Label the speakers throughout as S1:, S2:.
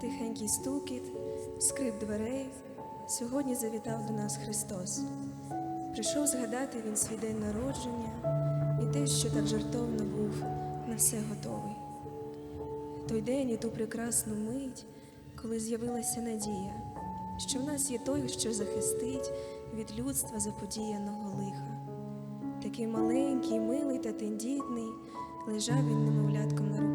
S1: Тихенький стукіт, скрип дверей. Сьогодні завітав до нас Христос. Прийшов згадати Він свій день народження і те, що так жартовно був на все готовий. Той день і ту прекрасну мить, коли з'явилася надія, що в нас є той, що захистить від людства заподіяного лиха. Такий маленький, милий та тендітний, лежав він немовлятком на руках.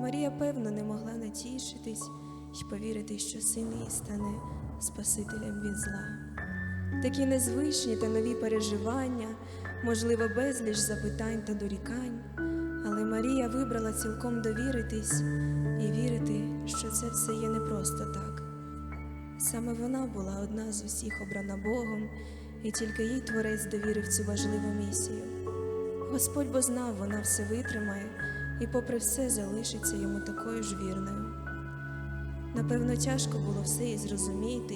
S1: Марія, певно, не могла натішитись й повірити, що син її стане Спасителем від зла. Такі незвичні та нові переживання, можливо, безліч запитань та дорікань, але Марія вибрала цілком довіритись і вірити, що це все є не просто так. Саме вона була одна з усіх обрана Богом, і тільки їй творець довірив цю важливу місію. Господь бо знав, вона все витримає і, попри все, залишиться йому такою ж вірною. Напевно, тяжко було все і зрозуміти,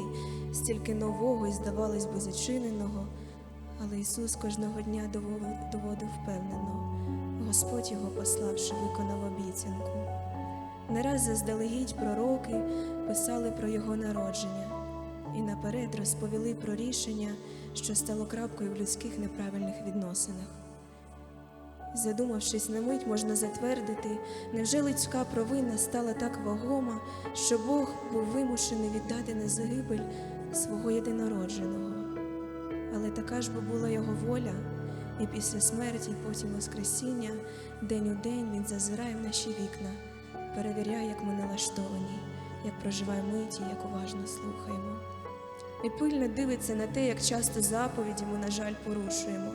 S1: стільки нового і, здавалось би, зачиненого, але Ісус кожного дня доводив, впевнено, Господь його пославши, виконав обіцянку. Не раз заздалегідь пророки писали про його народження і наперед розповіли про рішення, що стало крапкою в людських неправильних відносинах. Задумавшись на мить, можна затвердити, невже людська провина стала так вагома, що Бог був вимушений віддати на загибель свого єдинородженого. Але така ж би була його воля, і після смерті, і потім Воскресіння, день у день він зазирає в наші вікна, перевіряє, як ми налаштовані, як проживаємо миті, як уважно слухаємо. І пильно дивиться на те, як часто заповіді ми, на жаль, порушуємо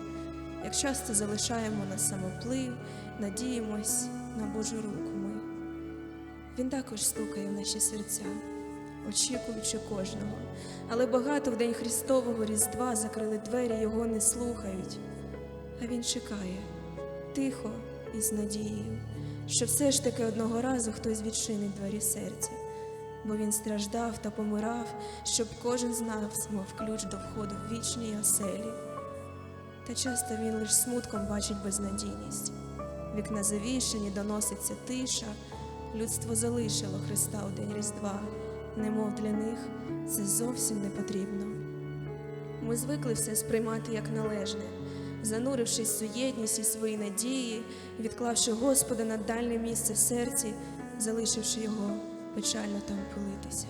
S1: як часто залишаємо на самоплив, надіємось на Божу руку ми. Він також стукає в наші серця, очікуючи кожного, але багато в день Христового Різдва закрили двері, його не слухають. А він чекає тихо і з надією, що все ж таки одного разу хтось відчинить двері серця, бо він страждав та помирав, щоб кожен з нас мав ключ до входу в вічній оселі. Та часто він лиш смутком бачить безнадійність. Вікна завішені, доноситься тиша, людство залишило Христа у день Різдва, немов для них це зовсім не потрібно. Ми звикли все сприймати як належне, занурившись в суєтність і свої надії, відклавши Господа на дальне місце в серці, залишивши його печально там пилитися.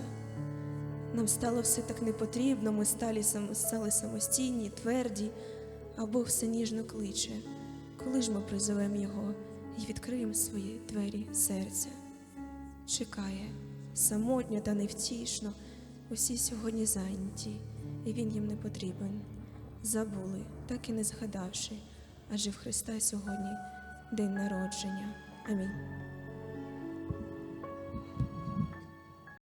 S1: Нам стало все так непотрібно, ми стали самостійні, тверді, а Бог все ніжно кличе, коли ж ми призовемо Його і відкриємо свої двері серця. Чекає, самотньо та невтішно, усі сьогодні зайняті, і Він їм не потрібен. Забули, так і не згадавши, адже в Христа сьогодні день народження. Амінь.